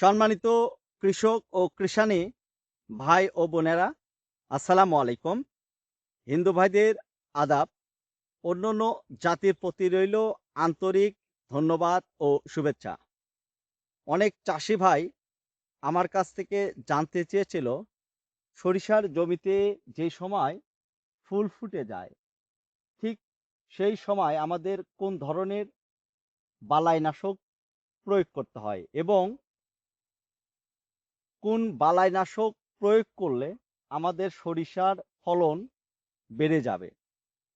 সম্মানিত কৃষক ও কৃষানী ভাই ও বোনেরা, আসসালামু আলাইকুম। হিন্দু ভাইদের আদাব, অন্যান্য জাতির প্রতি রইল আন্তরিক ধন্যবাদ ও শুভেচ্ছা। অনেক চাষি ভাই আমার কাছ থেকে জানতে চেয়েছিল, সরিষার জমিতে যে সময় ফুল ফুটে যায়, ঠিক সেই সময় আমাদের কোন ধরনের বালাইনাশক প্রয়োগ করতে হয় এবং কোন বালাইনাশক প্রয়োগ করলে আমাদের সরিষার ফলন বেড়ে যাবে?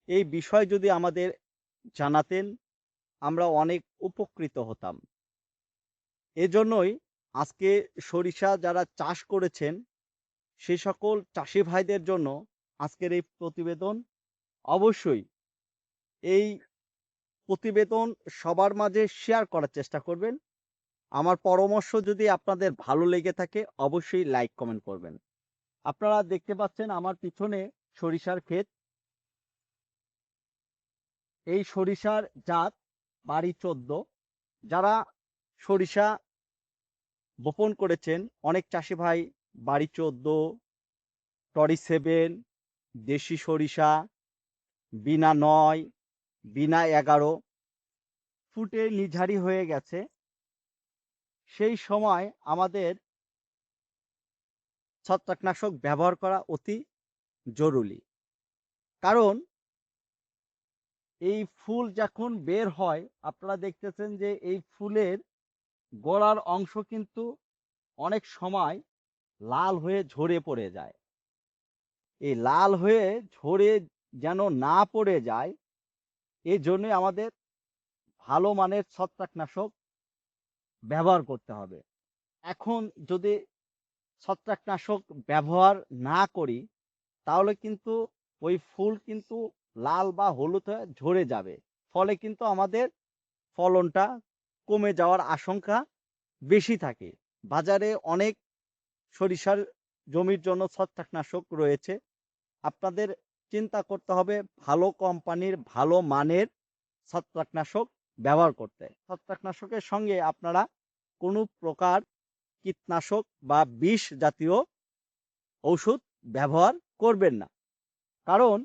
এই বিষয় যদি আমাদের জানাতেন, আমরা অনেক উপকৃত হতাম। এজন্যই আজকে সরিষা যারা চাষ করেছেন, সে সকল চাষি ভাইদের জন্য আজকের এই প্রতিবেদন অবশ্যই এই প্রতিবেদন সবার মাঝে শেয়ার করার চেষ্টা করবেন। আমার পরামর্শ যদি আপনাদের ভালো লেগে থাকে, অবশ্যই লাইক কমেন্ট করবেন। আপনারা দেখতে পাচ্ছেন আমার পিছনে সরিষার ক্ষেত। এই সরিষার জাত বাড়ি চোদ্দ। যারা সরিষা বপন করেছেন, অনেক চাষি ভাই বাড়ি চোদ্দ, টরি সেভেন, দেশি সরিষা, বিনা নয়, বিনা এগারো, ফুটে নিঝারি হয়ে গেছে। সেই সময় আমাদের ছত্রাকনাশক ব্যবহার করা অতি জরুরি। কারণ এই ফুল যখন বের হয়, আপনারা দেখতেছেন যে এই ফুলের গোড়ার অংশ কিন্তু অনেক সময় লাল হয়ে ঝরে পড়ে যায়। এই লাল হয়ে ঝরে যেন না পড়ে যায় এই আমাদের ভালো মানের ছত্রাকনাশক ব্যবহার করতে হবে। এখন যদি ছত্রাকনাশক ব্যবহার না করি, তাহলে কিন্তু ওই ফুল কিন্তু লাল বা হলুদ হয়ে ঝরে যাবে। ফলে কিন্তু আমাদের ফলনটা কমে যাওয়ার আশঙ্কা বেশি থাকে। বাজারে অনেক সরিষার জমির জন্য ছত্রাকনাশক রয়েছে। আপনাদের চিন্তা করতে হবে ভালো কোম্পানির ভালো মানের ছত্রাকনাশক ব্যবহার করতে। ছত্রাকনাশকের সঙ্গে আপনারা কোনো প্রকার কীটনাশক বা বিষ জাতীয় ঔষধ ব্যবহার করবেন না। কারণ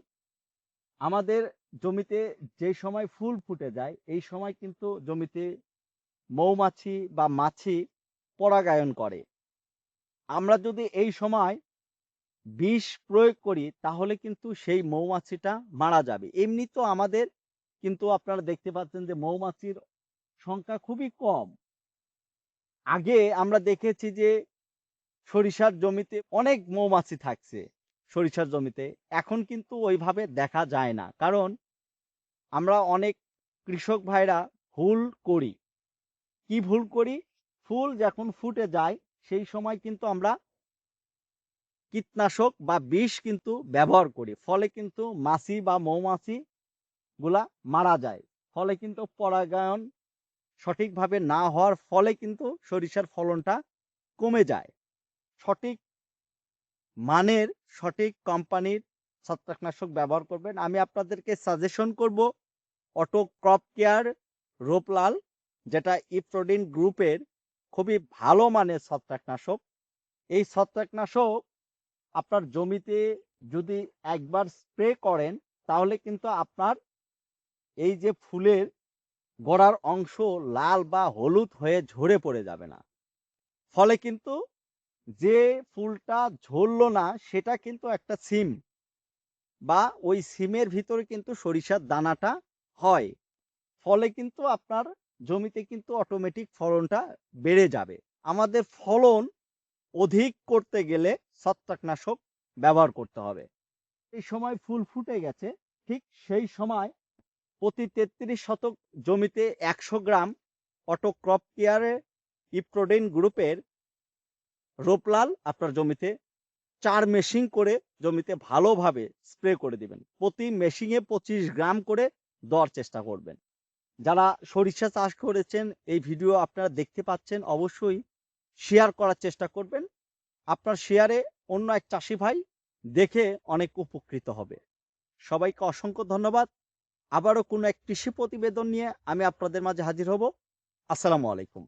আমাদের জমিতে যে সময় ফুল ফুটে যায়, এই সময় কিন্তু জমিতে মৌমাছি বা মাছি পরাগায়ন করে। আমরা যদি এই সময় বিষ প্রয়োগ করি, তাহলে কিন্তু সেই মৌমাছিটা মারা যাবে। এমনি তো আমাদের কিন্তু আপনারা দেখতে পাচ্ছেন যে মৌমাছির সংখ্যা খুবই কম। আগে আমরা দেখেছি যে, সরিষার জমিতে অনেক মৌমাছি থাকছে সরিষার জমিতে। এখন কিন্তু ওইভাবে দেখা যায় না। কারণ আমরা অনেক কৃষক ভাইরা ভুল করি। কি ভুল করি? ফুল যখন ফুটে যায়, সেই সময় কিন্তু আমরা কীটনাশক বা বিষ কিন্তু ব্যবহার করি। ফলে কিন্তু মাছি বা মৌমাছি গুলা মারা যায়। ফলে কিন্তু পরাগায়ন সঠিকভাবে না হওয়ার ফলে কিন্তু সরিষার ফলনটা কমে যায়। সঠিক মানের, সঠিক কোম্পানির ছত্রাকনাশক ব্যবহার করবেন। আমি আপনাদেরকে সাজেশন করব অটো ক্রপ কেয়ার রোপলাল, যেটা ইপ্রোডিন গ্রুপের খুবই ভালো মানের ছত্রাকনাশক। এই ছত্রাকনাশক আপনার জমিতে যদি একবার স্প্রে করেন, তাহলে কিন্তু আপনার এই যে ফুলের গোড়ার অংশ লাল বা হলুদ হয়ে ঝরে পড়ে যাবে না। ফলে কিন্তু যে ফুলটা ঝরলো না, সেটা কিন্তু একটা সিম বা ওই সিমের ভিতরে কিন্তু সরিষার দানাটা হয়। ফলে কিন্তু আপনার জমিতে কিন্তু অটোমেটিক ফলনটা বেড়ে যাবে। আমাদের ফলন অধিক করতে গেলে ছত্রাকনাশক ব্যবহার করতে হবে। এই সময় ফুল ফুটে গেছে, ঠিক সেই সময় প্রতি তেত্রিশ শতক জমিতে একশো গ্রাম অটোক্রপ কেয়ারে ইপ্রোডেন গ্রুপের রোপলাল আপনার জমিতে চার মেশিং করে জমিতে ভালোভাবে স্প্রে করে দিবেন। প্রতি মেশিংয়ে পঁচিশ গ্রাম করে দেওয়ার চেষ্টা করবেন। যারা সরিষা চাষ করেছেন, এই ভিডিও আপনারা দেখতে পাচ্ছেন, অবশ্যই শেয়ার করার চেষ্টা করবেন। আপনার শেয়ারে অন্য এক চাষি ভাই দেখে অনেক উপকৃত হবে। সবাইকে অসংখ্য ধন্যবাদ। আবারও কোনো এক কৃষি প্রতিবেদন নিয়ে আমি আপনাদের মাঝে হাজির হব। আসসালামু আলাইকুম।